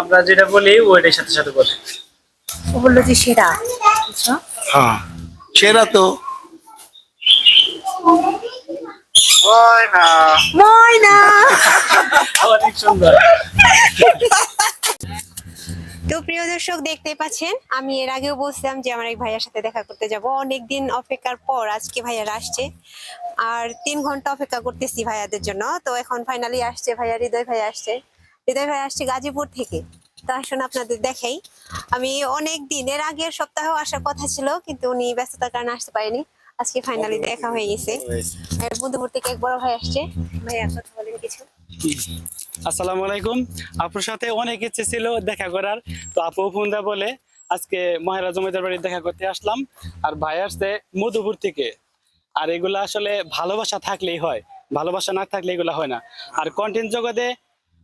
আমরা যেটা বলি ওইটার সাথে সাথে বলে। ও বলল যে সেরা। বুঝছ? হ্যাঁ সেরা তো। ময়না অনেক সুন্দর। তো প্রিয় দর্শক দেখতে পাচ্ছেন আমি এর আগেও বলছিলাম যে আমার এক ভাইয়ার সাথে দেখা করতে যাব। অনেকদিন অপেক্ষার পর আজকে ভাইয়ারা আসছে। আর তিন ঘণ্টা অপেক্ষা করতেছি ভাইয়াদের জন্য। তো এখন ফাইনালি আসছে ভাইয়া হৃদয় ভাইয়া আসছে। হৃদয় ভাই আসছি গাজীপুর থেকে। তো আসুন আপনাদের দেখাই। আমি অনেক দিন এর আগের সপ্তাহেও আসার কথা ছিল কিন্তু উনি ব্যস্ততার কারণে আসতে পারেনি। আজকে ফাইনালি দেখা হয়ে গেছে। আর বন্ধুপুর থেকে এক বড় ভাই আসছে। ভাইয়া কথা বলেন কিছু। আসসালামু আলাইকুম। আপুর সাথে অনেক ইচ্ছে ছিল দেখা করার। তো আপু ফোনদা বলে আজকে মহারাজ জমিদার বাড়ি দেখা করতে আসলাম। আর ভাই আসছে মধুপুর থেকে। আর এগুলা আসলে ভালোবাসা থাকলেই হয়। ভালোবাসা না থাকলে এগুলা হয় না। আর কন্টেন্ট জগতে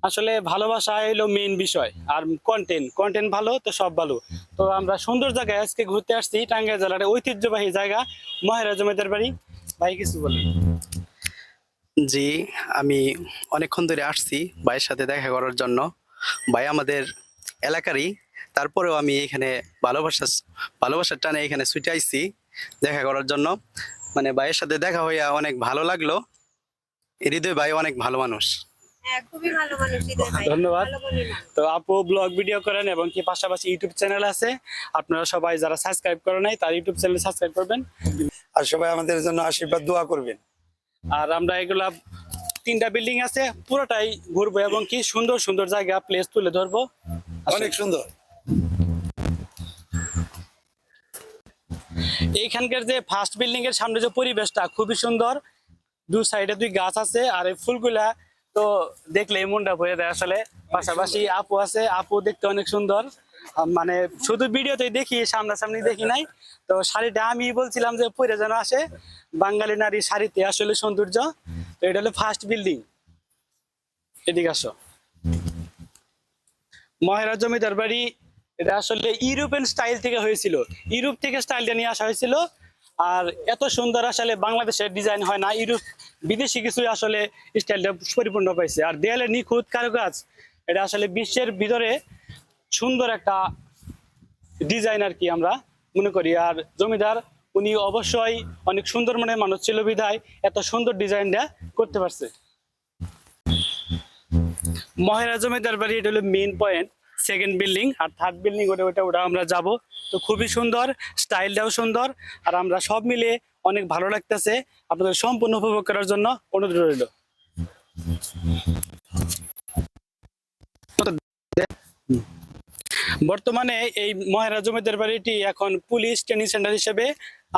আসলে ভালোবাসা হলো মেইন বিষয়। আর কন্টেন্ট কন্টেন্ট ভালো, তো সব ভালো। তো আমরা সুন্দর জায়গায় আজকে ঘুরতে আসছি, টাঙ্গাইল জেলার ঐতিহ্যবাহী জায়গা মহারাজ জমিদার বাড়ি। ভাই, কিছু বলেন। জি, আমি অনেকক্ষণ ধরে আসছি ভাইয়ের সাথে দেখা করার জন্য। ভাই আমাদের এলাকারই, তারপরেও আমি এখানে ভালোবাসা, ভালোবাসার টানে এখানে ছুটে দেখা করার জন্য। মানে ভাইয়ের সাথে দেখা হইয়া অনেক ভালো লাগল। হৃদয় ভাই অনেক ভালো মানুষ। খুবই ভালো মানুষ হৃদয় ভাই। ধন্যবাদ। তো আপু ব্লগ ভিডিও করেন এবং কি পাশাপাশি ইউটিউব চ্যানেল আছে আপনারা সবাই যারা সাবস্ক্রাইব করে নাই তার ইউটিউব চ্যানেল সাবস্ক্রাইব করবেন। আর সবাই আমাদের জন্য আশীর্বাদ দোয়া করবেন। আর আমরা এগুলা তিনটা বিল্ডিং আছে পুরোটাই ঘুরবো এবং কি সুন্দর সুন্দর জায়গা প্লেস তুলে ধরবো। অনেক সুন্দর। এইখানকার যে ফার্স্ট বিল্ডিং এর সামনে যে পরিবেশটা খুবই সুন্দর। দু সাইডে দুই গাছ আছে আর এই ফুলগুলা তো দেখলে মনটা ভরে দেয় আসলে। পাশাপাশি আপু আছে, আপু দেখতে অনেক সুন্দর। মানে শুধু ভিডিওতে দেখি, সামনাসামনি দেখি নাই। তো শাড়িটা আমি বলছিলাম যে পরে যেন আসে। বাঙালি নারী শাড়িতে আসলে সৌন্দর্য। তো এটা হলো ফার্স্ট বিল্ডিং এদিকে আসো। মহেরা জমিদার বাড়ি, এটা আসলে ইউরোপিয়ান স্টাইল থেকে হয়েছিল। ইউরোপ থেকে স্টাইলটা নিয়ে আসা হয়েছিল। আর এত সুন্দর আসলে বাংলাদেশের ডিজাইন হয় না, ইউরোপ বিদেশি কিছু আসলে স্টাইলটা পরিপূর্ণ পাইছে। আর দেয়ালে নিখুঁত কারুকাজ, এটা আসলে বিশ্বের ভিতরে সুন্দর একটা ডিজাইন আর কি আমরা মনে করি। আর জমিদার, উনি অবশ্যই অনেক সুন্দর মনের মানুষ ছিল বিধায়, এত সুন্দর ডিজাইনটা করতে পারছে। মহারাজ জমিদার বাড়ি, এটা হলো মেন পয়েন্ট সেকেন্ড বিল্ডিং আর থার্ড বিল্ডিং ওটা ওটা ওটা আমরা যাব। তো খুবই সুন্দর স্টাইলটাও সুন্দর, আর আমরা সব মিলে অনেক ভালো লাগতেছে। আপনাদের সম্পূর্ণ উপভোগ করার জন্য অনুরোধ রইল। বর্তমানে এই মহারাজ জমিদার বাড়িটি এখন পুলিশ ট্রেনিং সেন্টার হিসেবে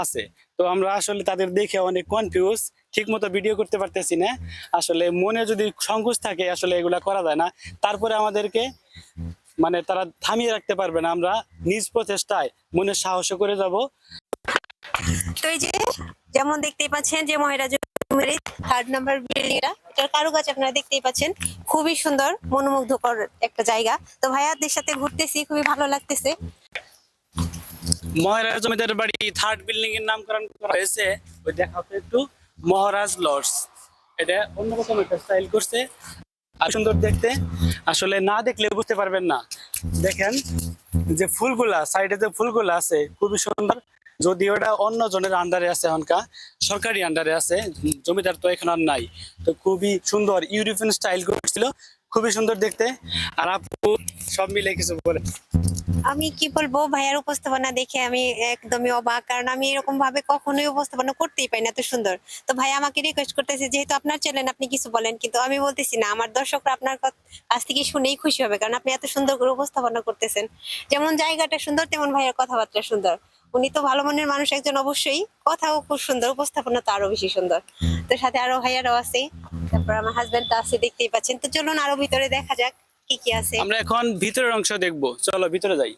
আছে। তো আমরা আসলে তাদের দেখে অনেক কনফিউজ ঠিক মতো ভিডিও করতে পারতেছি না। আসলে মনে যদি সংকোচ থাকে, আসলে এগুলা করা যায় না। তারপরে আমাদেরকে মানে তারা থামিয়ে রাখতে পারবে না। আমরা নিজ প্রচেষ্টায় মনে সাহস করে যাব। তো এই যে যেমন দেখতেই পাচ্ছেন যে মহারাজ থার্ড নাম্বার বিল্ডিং এটা এটার কারুকাজ আপনারা দেখতেই পাচ্ছেন। খুবই সুন্দর মনোমুগ্ধকর একটা জায়গা। তো ভাইয়াদের সাথে ঘুরতেছি খুবই ভালো লাগতেছে। মহারাজ জমিদার বাড়ি থার্ড বিল্ডিং এর নামকরণ করা হয়েছে। ওই দেখাও তো একটু। মহারাজ লর্ডস। এটা অন্যরকম একটা স্টাইল করছে। আর সুন্দর দেখতে। আসলে না দেখলে বুঝতে পারবেন না। দেখেন যে ফুলগুলা সাইডে যে ফুলগুলা আছে, খুবই সুন্দর। যদি ওটা অন্য জনের আন্ডারে আছে এখনকার, সরকারি আন্ডারে আছে, জমিদার তো এখন আর নাই। তো খুবই সুন্দর, ইউরোপিয়ান স্টাইল করছিল। খুবই সুন্দর দেখতে। আর আপু সব মিলে কিছু বলে। আমি কি বলব, ভাইয়ার উপস্থাপনা দেখে আমি একদমই অবাক। কারণ আমি এরকম ভাবে কখনোই উপস্থাপনা করতেই পাই না, এত সুন্দর। তো ভাই আমাকে রিকোয়েস্ট করতেছে, যেহেতু আপনার চ্যানেল আপনি কিছু বলেন, কিন্তু আমি বলতেছি না, আমার দর্শকরা আপনার কাছ থেকে শুনেই খুশি হবে, কারণ আপনি এত সুন্দর করে উপস্থাপনা করতেছেন। যেমন জায়গাটা সুন্দর, তেমন ভাইয়ের কথাবার্তা সুন্দর। উনি তো ভালো মনের মানুষ একজন অবশ্যই। কথাও খুব সুন্দর উপস্থাপনা তো আরও বেশি সুন্দর। তো সাথে আরও ভাইয়ারাও আছে। তারপর আমার হাজবেন্ড তো আছে দেখতেই পাচ্ছেন। তো চলুন আরও ভিতরে দেখা যাক কি কি আছে। আমরা এখন ভিতরের অংশ দেখব। চলো ভিতরে যাই।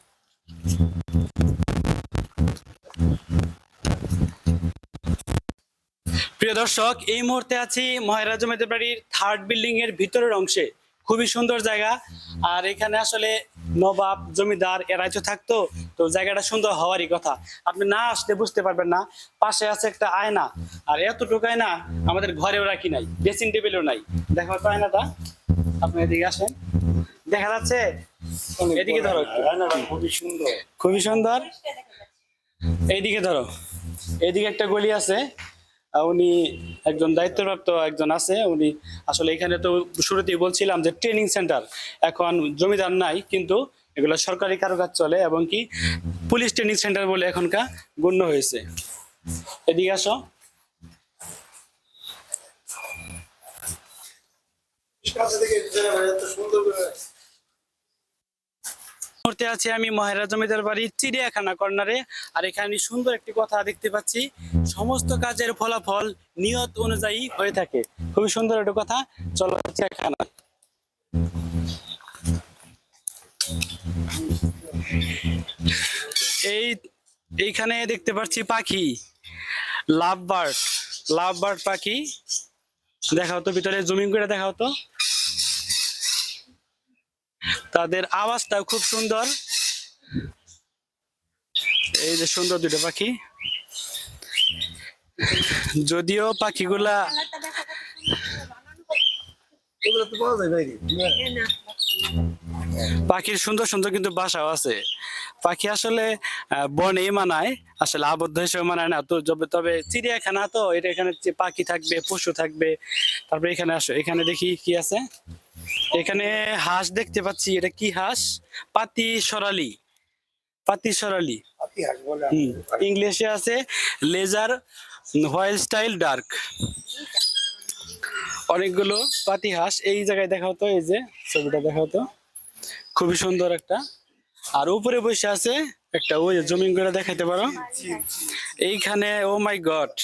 প্রিয় দর্শক এই মুহূর্তে আছি মহারাজ জমিদার বাড়ির থার্ড বিল্ডিং এর ভিতরের অংশে। খুবই সুন্দর জায়গা। আর এখানে আসলে নবাব জমিদার এরাই তো থাকতো। তো জায়গাটা সুন্দর হওয়ারই কথা। আপনি না আসলে বুঝতে পারবেন না পাশে আছে একটা আয়না। আর এতটুকু আয়না আমাদের ঘরেও রাখি নাই ড্রেসিং টেবিলও নাই। দেখো তো আয়নাটা আপনি এদিকে আসেন। দেখা যাচ্ছে এদিকে ধরো। খুবই সুন্দর। খুবই সুন্দর। এইদিকে ধরো। এইদিকে একটা গলি আছে উনি একজন দায়িত্বপ্রাপ্ত একজন আছে উনি আসলে এখানে তো শুরুতেই বলছিলাম যে ট্রেনিং সেন্টার এখন জমিদার নাই কিন্তু এগুলো সরকারি কারোকাজ চলে এবং কি পুলিশ ট্রেনিং সেন্টার বলে এখনকার গণ্য হয়েছে। এদিকে আসো। মুহূর্তে আছি আমি মহেরা জমিদার বাড়ির চিড়িয়াখানা কর্নারে, আর এখানে সুন্দর একটি কথা দেখতে পাচ্ছি। সমস্ত কাজের ফলাফল নিয়ত অনুযায়ী হয়ে থাকে। খুবই সুন্দর একটা কথা। চলো চিড়িয়াখানা। এই এইখানে দেখতে পাচ্ছি পাখি। লাভ বার্ড লাভ বার্ড পাখি। দেখাও তো ভিতরে জুমিং করে দেখাও তো। তাদের আওয়াজটাও খুব সুন্দর। এই যে সুন্দর দুটো পাখি। যদিও পাখিগুলা এগুলো তো পাওয়া যায় বাইরে পাখির সুন্দর সুন্দর কিন্তু বাসাও আছে। পাখি আসলে বনেই মানায় আসলে আবদ্ধ হিসেবে মানায় না। তো যবে- তবে চিড়িয়াখানা তো এটা এখানে যে পাখি থাকবে পশু থাকবে তারপরে এখানে আসো এখানে দেখি কি আছে? এখানে হাঁস দেখতে পাচ্ছি এটা কি হাঁস? পাতি সরালি। পাতি সরালি। ইংলিশে আছে লেজার হোয়াইল স্টাইল ডার্ক। অনেকগুলো পাতি হাঁস এই জায়গায় দেখা হতো এই যে ছবিটা দেখা তো। খুবই সুন্দর একটা। আর উপরে বসে আছে একটা ওই জমিন করে দেখাইতে পারো। এইখানে ও মাই গড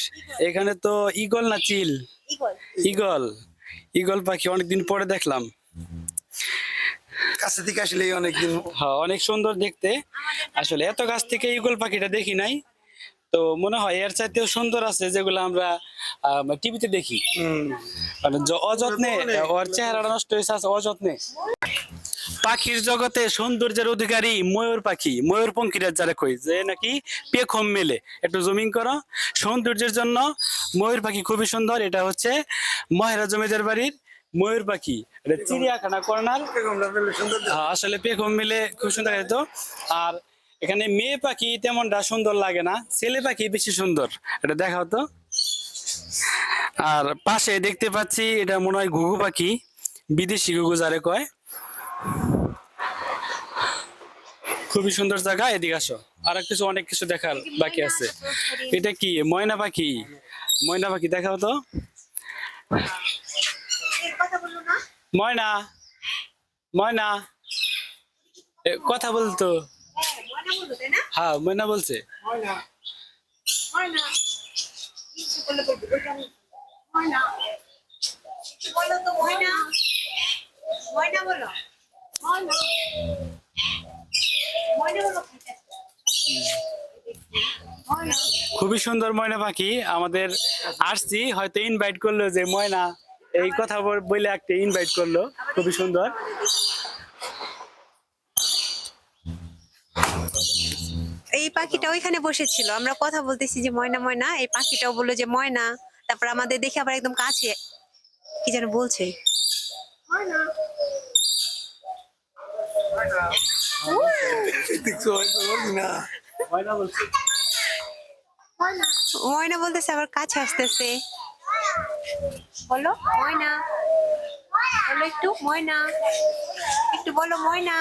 এখানে তো ইগল না চিল? ইগল ইগল পাখি অনেকদিন পরে দেখলাম। কাছে থেকে আসলে অনেকদিন হ্যাঁ অনেক সুন্দর দেখতে। আসলে এত কাছ থেকে ইগল পাখিটা দেখি নাই। তো মনে হয় এর চাইতেও সুন্দর আছে যেগুলো আমরা টিভিতে দেখি। মানে অযত্নে ওর চেহারাটা নষ্ট হয়েছে আছে অযত্নে। পাখির জগতে সৌন্দর্যের অধিকারী ময়ূর পাখি। ময়ূর পঙ্খিরা যারা কই যে নাকি পেখম মেলে। একটু জুমিং করো। সৌন্দর্যের জন্য ময়ূর পাখি খুবই সুন্দর এটা হচ্ছে মহেরা জমিদার বাড়ির ময়ূর পাখি। এটা চিড়িয়াখানা কর্নার। হ্যাঁ, আসলে পেখম মেলে খুব সুন্দর যেত আর এখানে মেয়ে পাখি তেমনটা সুন্দর লাগে না ছেলে পাখি বেশি সুন্দর। এটা দেখা হতো আর পাশে দেখতে পাচ্ছি এটা মনে হয় ঘুঘু পাখি বিদেশি ঘুঘু যারে কয়। খুবই সুন্দর জায়গা, এদিকে আসো। আর কিছু, অনেক কিছু দেখার বাকি আছে। এটা কি? ময়না পাখি? ময়না পাখি, দেখাও তো। ময়না? ময়না? কথা বলতো। হ্যাঁ ময়না বলছে। খুবই সুন্দর ময়না পাখি। আমাদের আসছি, হয়তো ইনভাইট করল যে, ময়না, এই কথা বল- একটা ইনভাইট করল। খুবই সুন্দর। এই পাখিটা ওইখানে বসেছিল। আমরা কথা বলতেছি যে, ময়না ময়না। এই পাখিটাও বলল যে, ময়না। তারপর আমাদের দেখে আবার একদম কাছে, কি যেন বলছে ময়না বলছে। ময়না বলতেছে আবার কাছে আসতেছে। বলো ময়না। বলো একটু ময়না। একটু বলো ময়না।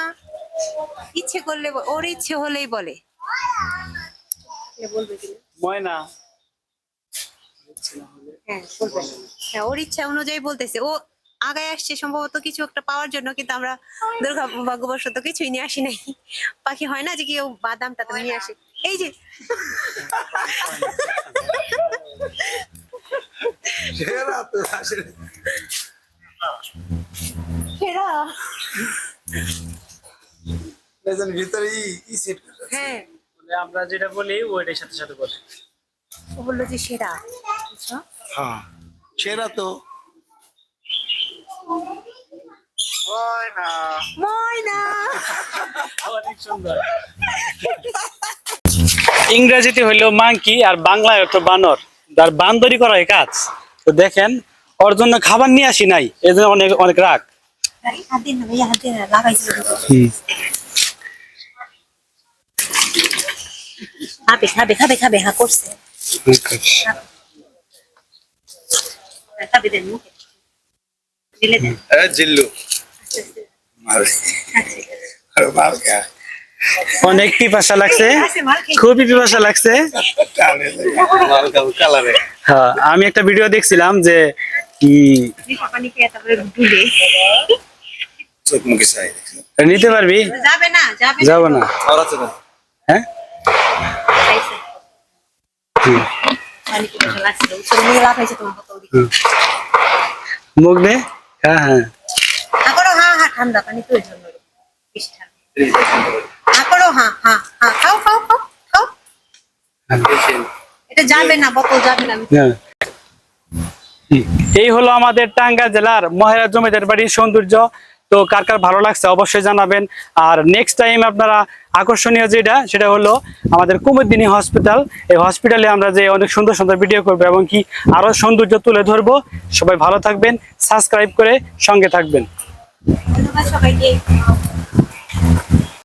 ইচ্ছে করলে ওর ইচ্ছে হলেই বলে। এ বলবে কিনা ময়না। হ্যাঁ হ্যাঁ ওর ইচ্ছা অনুযায়ী বলতেছে। ও আগায় আসছে সম্ভবত কিছু একটা পাওয়ার জন্য কিন্তু আমরা দুর্ভাগ্যবশত কিছুই নিয়ে আসি নাই পাখি হয় না যে কেউ বাদাম টাদাম নিয়ে আসে। এই যে সেরা তো আসলে সেরা। লেজের ভিতরে ই ই সেট করে হ্যাঁ। আমরা যেটা বলি ওইটার সাথে সাথে বলে। ও বলল যে সেরা। হ্যাঁ। সেরা তো ময়না। অনেক সুন্দর ইংরেজিতে হইল মাংকি আর বাংলায় অর্থ বানর। যার বান্দরি করা কাজ। তো দেখেন ওর জন্য খাবার নিয়ে আসি নাই এই জন্য অনেক অনেক রাগ। খাবে খাবে খাবে খাবে হ্যাঁ করছে। খাবে দেন মুখে। ঢেলে দেন জিল্লু। অনেক পিপাসা লাগছে। খুবই পিপাসা লাগছে। হ্যাঁ আমি একটা ভিডিও দেখছিলাম যে নিতে পারবি? যাবে না হ্যাঁ? মুখ দে। হ্যাঁ হ্যাঁ। হ্যাঁ হ্যাঁ ঠান্ডা পানি হ্যাঁ হ্যাঁ হ্যাঁ খাও খাও খাও খাও। এটা যাবে না বোতল যাবে না। হ্যাঁ। এই হলো আমাদের টাঙ্গা জেলার মহেরা জমিদার বাড়ির সৌন্দর্য। তো কার কার ভালো লাগছে অবশ্যই জানাবেন। আর নেক্সট টাইম আপনারা আকর্ষণীয় যেটা, সেটা হলো আমাদের কুমুদিনী হসপিটাল এই হসপিটালে আমরা যে অনেক সুন্দর সুন্দর ভিডিও করব এবং কি আরও সৌন্দর্য তুলে ধরবো। সবাই ভালো থাকবেন সাবস্ক্রাইব করে সঙ্গে থাকবেন। ধন্যবাদ সবাইকে।